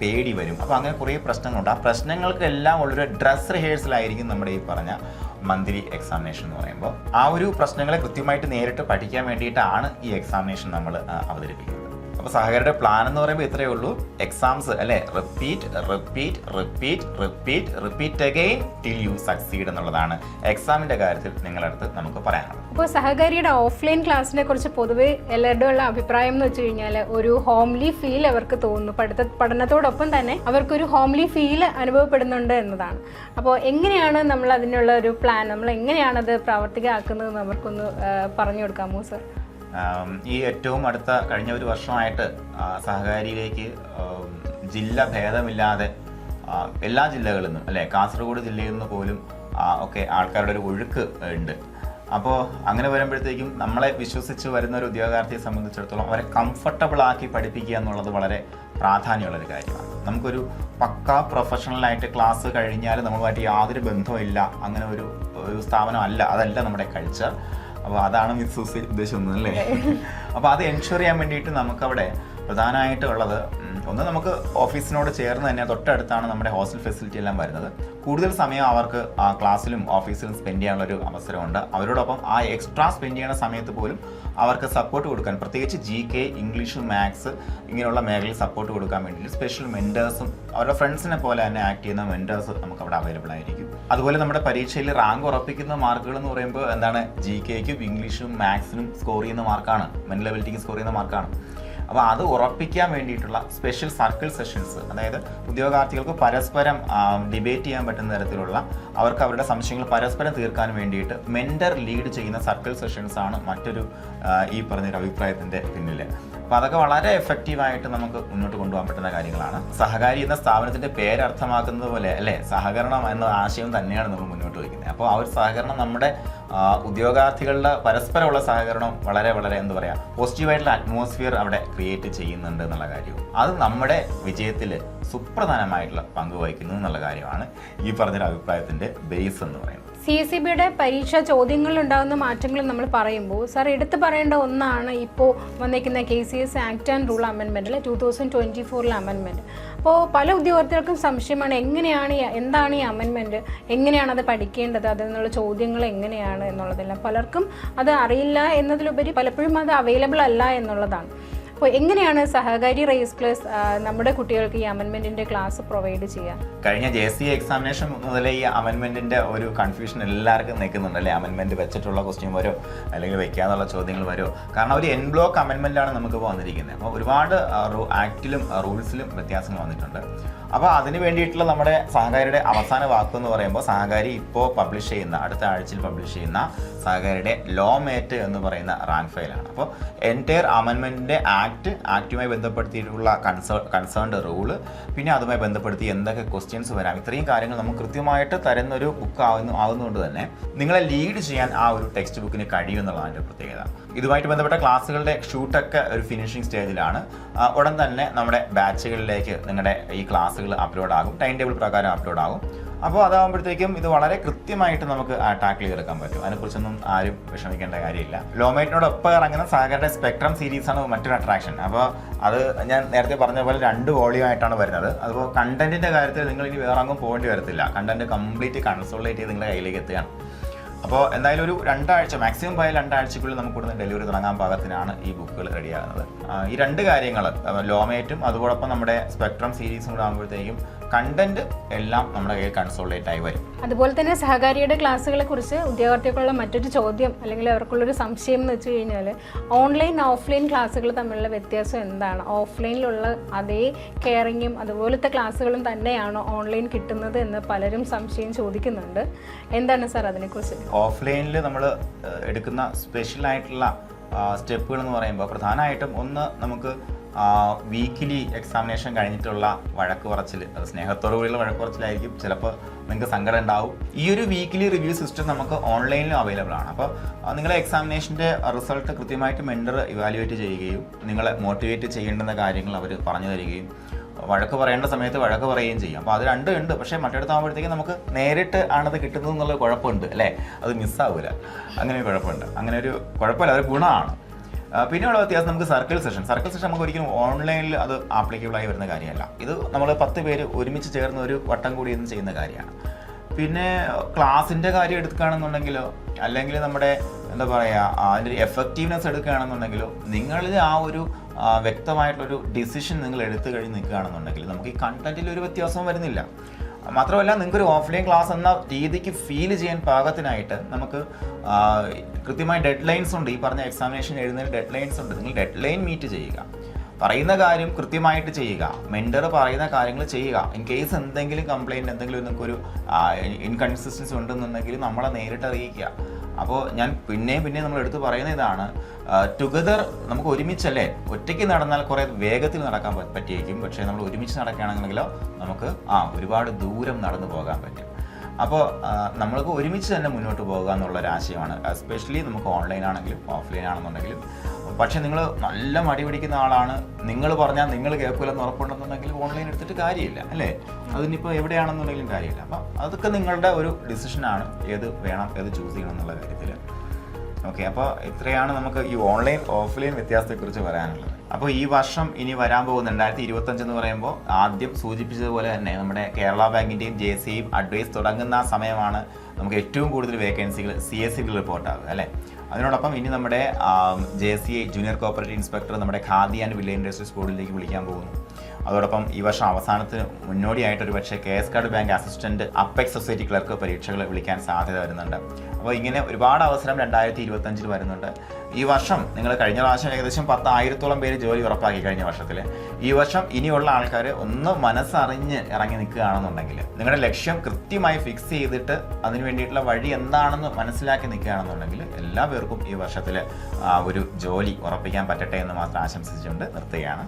പേടി വരും. അപ്പോൾ അങ്ങനെ കുറേ പ്രശ്നങ്ങളുണ്ട്. ആ പ്രശ്നങ്ങൾക്കെല്ലാം ഉള്ളൊരു ഡ്രസ് റിഹേഴ്സലായിരിക്കും നമ്മുടെ ഈ പറഞ്ഞ മന്ത്ലി എക്സാമിനേഷൻ എന്ന് പറയുമ്പോൾ ആ ഒരു പ്രശ്നങ്ങളെ കൃത്യമായിട്ട് നേരിട്ട് പഠിക്കാൻ വേണ്ടിയിട്ടാണ് ഈ എക്സാമിനേഷൻ നമ്മൾ അവതരിപ്പിക്കുന്നത്. അപ്പോൾ സഹകരുടെ പ്ലാൻ എന്ന് പറയുമ്പോൾ ഇത്രയേ ഉള്ളൂ. എക്സാംസ് അല്ലേ? Repeat repeat repeat repeat repeat again till you succeed എന്നുള്ളതാണ്. എക്സാമിന്റെ കാര്യത്തിൽ നിങ്ങളടുത്ത് നമുക്ക് പറയാനുള്ളത്. അപ്പോൾ സഹകാരിയുടെ ഓഫ്ലൈൻ ക്ലാസ്സിനെ കുറിച്ച് പൊതുവെ എല്ലാവരുടെ ഉള്ള അഭിപ്രായം എന്ന് വെച്ച് കഴിഞ്ഞാൽ ഒരു ഹോംലി ഫീൽ അവർക്ക് തോന്നുന്നു. പഠിത്ത പഠനത്തോടൊപ്പം തന്നെ അവർക്കൊരു ഹോംലി ഫീൽ അനുഭവപ്പെടുന്നുണ്ട് എന്നതാണ്. അപ്പോൾ എങ്ങനെയാണ് നമ്മൾ അതിനുള്ള ഒരു പ്ലാൻ നമ്മൾ എങ്ങനെയാണത് പ്രാവർത്തികമാക്കുന്നത് അവർക്കൊന്ന് പറഞ്ഞു കൊടുക്കാമോ സർ ഈ ഏറ്റവും അടുത്ത കഴിഞ്ഞ ഒരു വർഷമായിട്ട് സഹകാരിയിലേക്ക് ജില്ല ഭേദമില്ലാതെ എല്ലാ ജില്ലകളിൽ നിന്നും അല്ലേ? കാസർഗോഡ് ജില്ലയിൽ നിന്ന് പോലും ഒക്കെ ആൾക്കാരുടെ ഒരു ഒഴുക്ക് ഉണ്ട്. അപ്പോൾ അങ്ങനെ വരുമ്പോഴത്തേക്കും നമ്മളെ വിശ്വസിച്ച് വരുന്ന ഒരു ഉദ്യോഗാർത്ഥിയെ സംബന്ധിച്ചിടത്തോളം അവരെ കംഫർട്ടബിൾ ആക്കി പഠിപ്പിക്കുക എന്നുള്ളത് വളരെ പ്രാധാന്യമുള്ളൊരു കാര്യമാണ്. നമുക്കൊരു പക്ക പ്രൊഫഷണലായിട്ട് ക്ലാസ് കഴിഞ്ഞാൽ നമ്മളുമായിട്ട് യാതൊരു ബന്ധവുമില്ല. അങ്ങനെ ഒരു ഒരു സ്ഥാപനം അല്ല. അതല്ല നമ്മുടെ കൾച്ചർ അപ്പോൾ അതാണ് മിസ് സൂസി ഉദ്ദേശിക്കുന്നത് അല്ലേ? <laughs> അപ്പോൾ അത് എൻഷുർ ചെയ്യാൻ വേണ്ടിയിട്ട് നമുക്കവിടെ പ്രധാനമായിട്ടുള്ളത് ഒന്ന് നമുക്ക് ഓഫീസിനോട് ചേർന്ന് തന്നെ തൊട്ടടുത്താണ് നമ്മുടെ ഹോസ്റ്റൽ ഫെസിലിറ്റി എല്ലാം വരുന്നത്. കൂടുതൽ സമയം അവർക്ക് ക്ലാസ്സിലും ഓഫീസിലും സ്പെൻഡ് ചെയ്യാനുള്ള ഒരു അവസരമുണ്ട്. അവരോടൊപ്പം ആ എക്സ്ട്രാ സ്പെൻഡ് ചെയ്യുന്ന സമയത്ത് പോലും അവർക്ക് സപ്പോർട്ട് കൊടുക്കാൻ പ്രത്യേകിച്ച് ജി കെ ഇംഗ്ലീഷ് മാത്സ് ഇങ്ങനെയുള്ള മേഖലയിൽ സപ്പോർട്ട് കൊടുക്കാൻ വേണ്ടിയിട്ട് സ്പെഷ്യൽ മെന്റേഴ്സും അവരുടെ ഫ്രണ്ട്സിനെ പോലെ തന്നെ ആക്ട് ചെയ്യുന്ന മെന്റേഴ്സ് നമുക്ക് അവിടെ അവൈലബിൾ ആയിരിക്കും. അതുപോലെ നമ്മുടെ പരീക്ഷയിൽ റാങ്ക് ഉറപ്പിക്കുന്ന മാർക്കുകൾ എന്ന് പറയുമ്പോൾ എന്താണ്? ജി കെക്കും ഇംഗ്ലീഷും മാത്സിനും സ്കോർ ചെയ്യുന്ന മാർക്കാണ് മെൻ ലെവലിറ്റിക്ക് സ്കോർ ചെയ്യുന്ന മാർക്കാണ് അപ്പോൾ അത് ഉറപ്പിക്കാൻ വേണ്ടിയിട്ടുള്ള സ്പെഷ്യൽ സർക്കിൾ സെഷൻസ് അതായത് ഉദ്യോഗാർത്ഥികൾക്ക് പരസ്പരം ഡിബേറ്റ് ചെയ്യാൻ പറ്റുന്ന തരത്തിലുള്ള അവർക്ക് അവരുടെ സംശയങ്ങൾ പരസ്പരം തീർക്കാൻ വേണ്ടിയിട്ട് മെന്റർ ലീഡ് ചെയ്യുന്ന സർക്കിൾ സെഷൻസ് ആണ് മറ്റൊരു ഈ പറഞ്ഞൊരു അഭിപ്രായത്തിന്റെ പിന്നിൽ അപ്പോൾ അതൊക്കെ വളരെ എഫക്റ്റീവായിട്ട് നമുക്ക് മുന്നോട്ട് കൊണ്ടുപോകാൻ പറ്റുന്ന കാര്യങ്ങളാണ്. സഹകാരി എന്ന സ്ഥാപനത്തിന്റെ പേരർത്ഥമാക്കുന്നത് പോലെ അല്ലേ? സഹകരണം എന്ന ആശയം തന്നെയാണ് നമ്മൾ മുന്നോട്ട് വയ്ക്കുന്നത്. അപ്പോൾ ആ ഒരു സഹകരണം നമ്മുടെ ഉദ്യോഗാർത്ഥികളുടെ പരസ്പരമുള്ള സഹകരണം വളരെ വളരെ എന്താ പറയുക പോസിറ്റീവായിട്ടുള്ള അറ്റ്മോസ്ഫിയർ അവിടെ ക്രിയേറ്റ് ചെയ്യുന്നുണ്ട് എന്നുള്ള കാര്യവും. അത് നമ്മുടെ വിജയത്തിൽ സുപ്രധാനമായിട്ടുള്ള പങ്ക് വഹിക്കുന്നു എന്നുള്ള കാര്യമാണ് ഈ പറഞ്ഞൊരു അഭിപ്രായത്തിന്റെ ബേസ് എന്ന് പറയുന്നത്. സി എസ് സി ബിയുടെ പരീക്ഷാ ചോദ്യങ്ങളിൽ ഉണ്ടാകുന്ന മാറ്റങ്ങൾ നമ്മൾ പറയുമ്പോൾ സാർ എടുത്തു പറയേണ്ട ഒന്നാണ് ഇപ്പോൾ വന്നിരിക്കുന്ന K C S act and rule അമെൻമെന്റിൽ two thousand twenty ഫോറിലെ അമെൻമെന്റ് അപ്പോൾ പല ഉദ്യോഗാർത്ഥികൾക്കും സംശയമാണ് എങ്ങനെയാണ് എന്താണ് ഈ അമെൻമെന്റ് എങ്ങനെയാണ് അത് പഠിക്കേണ്ടത്? അതിൽ നിന്നുള്ള ചോദ്യങ്ങൾ എങ്ങനെയാണ് എന്നുള്ളതെല്ലാം പലർക്കും അത് അറിയില്ല എന്നതിലുപരി പലപ്പോഴും അത് അവൈലബിൾ അല്ല എന്നുള്ളതാണ്. അപ്പോൾ എങ്ങനെയാണ് സഹകാരി റേസ് പ്ലസ് നമ്മുടെ കുട്ടികൾക്ക് ഈ അമെൻമെന്റിന്റെ ക്ലാസ് പ്രൊവൈഡ് ചെയ്യുക കഴിഞ്ഞ ജെ സി എക്സാമിനേഷൻ മുതലേ ഈ അമെൻമെന്റിന്റെ ഒരു കൺഫ്യൂഷൻ എല്ലാവർക്കും നിൽക്കുന്നുണ്ട് അല്ലേ? അമെൻമെന്റ് വെച്ചിട്ടുള്ള ക്വസ്റ്റ്യൻ വരോ അല്ലെങ്കിൽ വെക്കാതുള്ള ചോദ്യങ്ങൾ വരോ? കാരണം ഒരു എൻ ബ്ലോക്ക് അമെൻമെന്റ് ആണ് നമുക്ക് വന്നിരിക്കുന്നത്. അപ്പോൾ ഒരുപാട് ആക്റ്റിലും റൂൾസിലും വ്യത്യാസങ്ങൾ വന്നിട്ടുണ്ട്. അപ്പോൾ അതിന് വേണ്ടിയിട്ടുള്ള നമ്മുടെ സഹകാരിയുടെ അവസാന വാക്ക് എന്ന് പറയുമ്പോൾ സഹകാരി ഇപ്പോൾ പബ്ലിഷ് ചെയ്യുന്ന അടുത്ത ആഴ്ചയിൽ പബ്ലിഷ് ചെയ്യുന്ന സഹകാരിയുടെ ലോ മേറ്റ് എന്ന് പറയുന്ന റാങ്ക് ഫയലാണ് അപ്പോൾ എന്റയർ അമെൻമെന്റിന്റെ ആക്ട് ആക്റ്റുമായി ബന്ധപ്പെടുത്തിയിട്ടുള്ള കൺസേൺ കൺസേൺഡ് റൂൾ പിന്നെ അതുമായി ബന്ധപ്പെടുത്തി എന്തൊക്കെ ക്വസ്റ്റ്യൻസ് വരാം. ഇത്രയും കാര്യങ്ങൾ നമുക്ക് കൃത്യമായിട്ട് തരുന്നൊരു ബുക്ക് ആവുന്നു ആവുന്നതുകൊണ്ട് തന്നെ നിങ്ങളെ ലീഡ് ചെയ്യാൻ ആ ഒരു ടെക്സ്റ്റ് ബുക്കിന് കഴിയും എന്നുള്ളതാണ് പ്രത്യേകത. ഇതുമായിട്ട് ബന്ധപ്പെട്ട ക്ലാസ്സുകളുടെ ഷൂട്ടൊക്കെ ഒരു ഫിനിഷിംഗ് സ്റ്റേജിലാണ് ഉടൻ തന്നെ നമ്മുടെ ബാച്ചുകളിലേക്ക് നിങ്ങളുടെ ഈ ക്ലാസ്സുകൾ അപ്ലോഡ് ആകും. ടൈം ടേബിൾ പ്രകാരം അപ്ലോഡ് ആകും. അപ്പോൾ അതാകുമ്പോഴത്തേക്കും ഇത് വളരെ കൃത്യമായിട്ട് നമുക്ക് ടാക്കിൾ ചെയ്തെടുക്കാൻ പറ്റും. അതിനെക്കുറിച്ചൊന്നും ആരും വിഷമിക്കേണ്ട കാര്യമില്ല. ലോമേറ്റിനോടൊപ്പം ഇറങ്ങുന്ന സാഗറിന്റെ സ്പെക്ട്രം സീരീസാണ് മറ്റൊരു അട്രാക്ഷൻ അപ്പോൾ അത് ഞാൻ നേരത്തെ പറഞ്ഞ പോലെ രണ്ട് വോളിയം ആയിട്ടാണ് വരുന്നത് അപ്പോൾ കണ്ടന്റിന്റെ കാര്യത്തിൽ നിങ്ങൾ ഇനി വേറെ അങ്ങും പോകേണ്ടി വരത്തില്ല. കണ്ടന്റ് കംപ്ലീറ്റ് കൺസോളേറ്റ് ചെയ്ത് നിങ്ങളുടെ കയ്യിലേക്ക് എത്തുകയാണ്. അപ്പോൾ എന്തായാലും ഒരു രണ്ടാഴ്ച മാക്സിമം പോയാൽ രണ്ടാഴ്ചക്കുള്ളിൽ നമുക്ക് ഇവിടുന്ന് ഡെലിവറി തുടങ്ങാൻ പാകത്തിനാണ് ഈ ബുക്കുകൾ റെഡിയാകുന്നത്. ഈ രണ്ട് കാര്യങ്ങൾ ലോമേറ്റും അതോടൊപ്പം നമ്മുടെ സ്പെക്ട്രം സീരീസും കൂടെ ആകുമ്പോഴത്തേക്കും കണ്ടന്റ് എല്ലാം നമ്മുടെ കയ്യിൽ കൺസോൾട്ടേറ്റ് ആയി വരും. അതുപോലെ തന്നെ സഹകാരിയുടെ ക്ലാസ്സുകളെ കുറിച്ച് ഉദ്യോഗാർത്ഥികൾക്കുള്ള മറ്റൊരു ചോദ്യം അല്ലെങ്കിൽ അവർക്കുള്ളൊരു സംശയം എന്ന് വെച്ച് കഴിഞ്ഞാൽ ഓൺലൈൻ ഓഫ്ലൈൻ ക്ലാസ്സുകൾ തമ്മിലുള്ള വ്യത്യാസം എന്താണ്? ഓഫ്ലൈനിലുള്ള അതേ കെയറിങ്ങും അതുപോലത്തെ ക്ലാസ്സുകളും തന്നെയാണോ ഓൺലൈൻ കിട്ടുന്നത് എന്ന് പലരും സംശയം ചോദിക്കുന്നുണ്ട്. എന്താണ് സാർ അതിനെക്കുറിച്ച്? ഓഫ്ലൈനിൽ നമ്മൾ എടുക്കുന്ന സ്പെഷ്യൽ ആയിട്ടുള്ള സ്റ്റെപ്പുകൾ എന്ന് പറയുമ്പോൾ പ്രധാനമായിട്ടും ഒന്ന് നമുക്ക് വീക്കിലി എക്സാമിനേഷൻ കഴിഞ്ഞിട്ടുള്ള വഴക്ക് കുറച്ചിൽ അത് സ്നേഹത്തോടു കൂടിയുള്ള വഴക്ക് കുറച്ചിലായിരിക്കും ചിലപ്പോൾ നിങ്ങൾക്ക് സങ്കടം ഉണ്ടാവും. ഈ ഒരു വീക്കിലി റിവ്യൂ സിസ്റ്റം നമുക്ക് ഓൺലൈനിലും അവൈലബിൾ ആണ്. അപ്പോൾ നിങ്ങളെ എക്സാമിനേഷന്റെ റിസൾട്ട് കൃത്യമായിട്ട് മെൻഡർ ഇവാലുവേറ്റ് ചെയ്യുകയും നിങ്ങളെ മോട്ടിവേറ്റ് ചെയ്യേണ്ടുന്ന കാര്യങ്ങൾ അവർ പറഞ്ഞു തരികയും വഴക്ക് പറയേണ്ട സമയത്ത് വഴക്ക് പറയുകയും ചെയ്യും. അപ്പോൾ അത് രണ്ടും ഉണ്ട്. പക്ഷേ മറ്റടുത്താകുമ്പോഴത്തേക്കും നമുക്ക് നേരിട്ട് ആണത് കിട്ടുന്നത് എന്നുള്ള കുഴപ്പമുണ്ട് അല്ലേ? അത് മിസ്സാവില്ല അങ്ങനെ ഒരു കുഴപ്പമുണ്ട്. അങ്ങനെ ഒരു കുഴപ്പമില്ല. അതൊരു ഗുണമാണ്. പിന്നെയുള്ള വ്യത്യാസം നമുക്ക് സർക്കിൾ സെഷൻ. സർക്കിൾ സെഷൻ നമുക്ക് ഒരിക്കലും ഓൺലൈനിൽ അത് ആപ്ലിക്കബിൾ ആയി വരുന്ന കാര്യമല്ല. ഇത് നമ്മൾ പത്ത് പേര് ഒരുമിച്ച് ചേർന്ന് ഒരു വട്ടം കൂടി ഇന്ന് ചെയ്യുന്ന കാര്യമാണ്. പിന്നെ ക്ലാസിന്റെ കാര്യം എടുക്കുകയാണെന്നുണ്ടെങ്കിലോ അല്ലെങ്കിൽ നമ്മുടെ എന്താ പറയുക അതിന്റെ ഒരു എഫക്റ്റീവ്നെസ് എടുക്കുകയാണെന്നുണ്ടെങ്കിലോ നിങ്ങളിൽ ആ ഒരു വ്യക്തമായിട്ടുള്ളൊരു ഡിസിഷൻ നിങ്ങൾ എടുത്തു കഴിഞ്ഞ് നിൽക്കുകയാണെന്നുണ്ടെങ്കിൽ നമുക്ക് ഈ കണ്ടന്റിൽ ഒരു വ്യത്യാസവും വരുന്നില്ല. മാത്രമല്ല നിങ്ങൾക്കൊരു ഓഫ്ലൈൻ ക്ലാസ് എന്ന രീതിക്ക് ഫീൽ ചെയ്യാൻ പാകത്തിനായിട്ട് നമുക്ക് കൃത്യമായി ഡെഡ് ലൈൻസ് ഉണ്ട്. ഈ പറഞ്ഞ എക്സാമിനേഷൻ എഴുതുന്നതിന് ഡെഡ് ലൈൻസ് ഉണ്ട്. നിങ്ങൾ ഡെഡ് ലൈൻ മീറ്റ് ചെയ്യുക. പറയുന്ന കാര്യം കൃത്യമായിട്ട് ചെയ്യുക. മെൻഡർ പറയുന്ന കാര്യങ്ങൾ ചെയ്യുക. ഇൻ കേസ് എന്തെങ്കിലും കംപ്ലയിന്റ് എന്തെങ്കിലും നിങ്ങൾക്കൊരു ഇൻകൺസിസ്റ്റൻസി ഉണ്ടെന്നുണ്ടെങ്കിൽ നമ്മളെ നേരിട്ട് അറിയിക്കുക. അപ്പോൾ ഞാൻ പിന്നെയും പിന്നെയും നമ്മൾ എടുത്ത് പറയുന്ന ഇതാണ് ടുഗദർ നമുക്ക് ഒരുമിച്ചല്ലേ? ഒറ്റയ്ക്ക് നടന്നാൽ കുറേ വേഗത്തിൽ നടക്കാൻ പറ്റിയേക്കും. പക്ഷേ നമ്മൾ ഒരുമിച്ച് നടക്കുകയാണെങ്കിലോ നമുക്ക് ആ ഒരുപാട് ദൂരം നടന്നു പോകാൻ പറ്റും. അപ്പോൾ നമ്മൾക്ക് ഒരുമിച്ച് തന്നെ മുന്നോട്ട് പോകുക എന്നുള്ള ഒരു ആശയമാണ്. എസ്പെഷ്യലി നമുക്ക് ഓൺലൈൻ ആണെങ്കിലും ഓഫ്ലൈൻ ആണെന്നുണ്ടെങ്കിലും. പക്ഷേ നിങ്ങൾ നല്ല മടി പിടിക്കുന്ന ആളാണ്. നിങ്ങൾ പറഞ്ഞാൽ നിങ്ങൾ കേൾക്കില്ലെന്ന് ഉറപ്പുണ്ടെന്നുണ്ടെങ്കിൽ ഓൺലൈൻ എടുത്തിട്ട് കാര്യമില്ല അല്ലേ? അതിനിപ്പോൾ എവിടെയാണെന്നുണ്ടെങ്കിലും കാര്യമില്ല. അപ്പം അതൊക്കെ നിങ്ങളുടെ ഒരു ഡിസിഷനാണ് ഏത് വേണം ഏത് ചൂസ് ചെയ്യണം എന്നുള്ള കാര്യത്തിൽ ഓക്കെ അപ്പോൾ ഇത്രയാണ് നമുക്ക് ഈ ഓൺലൈൻ ഓഫ്ലൈൻ വ്യത്യാസത്തെക്കുറിച്ച് പറയാനുള്ളത്. അപ്പോൾ ഈ വർഷം ഇനി വരാൻ പോകുന്ന രണ്ടായിരത്തി ഇരുപത്തഞ്ച് എന്ന് പറയുമ്പോൾ ആദ്യം സൂചിപ്പിച്ചതുപോലെ തന്നെ നമ്മുടെ കേരള ബാങ്കിന്റെയും ജെ സിയും അഡ്വൈസ് തുടങ്ങുന്ന സമയമാണ് നമുക്ക് ഏറ്റവും കൂടുതൽ വേക്കൻസികൾ സി എസ് സികൾ റിപ്പോർട്ടാകുക അല്ലേ? അതിനോടൊപ്പം ഇനി നമ്മുടെ J C I junior cooperative inspector നമ്മുടെ ഖാദി ആൻഡ് വില്ലേജ് ഇൻഡസ്ട്രീസ് ബോർഡിലേക്ക് വിളിക്കാൻ പോകുന്നു. അതോടൊപ്പം ഈ വർഷം അവസാനത്തിന് മുന്നോടിയായിട്ട് ഒരു പക്ഷേ K S card bank assistant apex society clerk പരീക്ഷകൾ വിളിക്കാൻ സാധ്യത വരുന്നുണ്ട്. അപ്പോൾ ഇങ്ങനെ ഒരുപാട് അവസരം രണ്ടായിരത്തി ഇരുപത്തഞ്ചിൽ വരുന്നുണ്ട്. ഈ വർഷം നിങ്ങൾ കഴിഞ്ഞ പ്രാവശ്യം ഏകദേശം പത്തായിരത്തോളം പേര് ജോലി ഉറപ്പാക്കി കഴിഞ്ഞ വർഷത്തിൽ ഈ വർഷം ഇനിയുള്ള ആൾക്കാർ ഒന്ന് മനസ്സറിഞ്ഞ് ഇറങ്ങി നിൽക്കുകയാണെന്നുണ്ടെങ്കിൽ നിങ്ങളുടെ ലക്ഷ്യം കൃത്യമായി ഫിക്സ് ചെയ്തിട്ട് അതിന് വേണ്ടിയിട്ടുള്ള വഴി എന്താണെന്ന് മനസ്സിലാക്കി നിൽക്കുകയാണെന്നുണ്ടെങ്കിൽ എല്ലാ പേർക്കും ഈ വർഷത്തിൽ ഒരു ജോലി ഉറപ്പിക്കാൻ പറ്റട്ടെ എന്ന് മാത്രം ആശംസിച്ചുകൊണ്ട് നിർത്തുകയാണ്.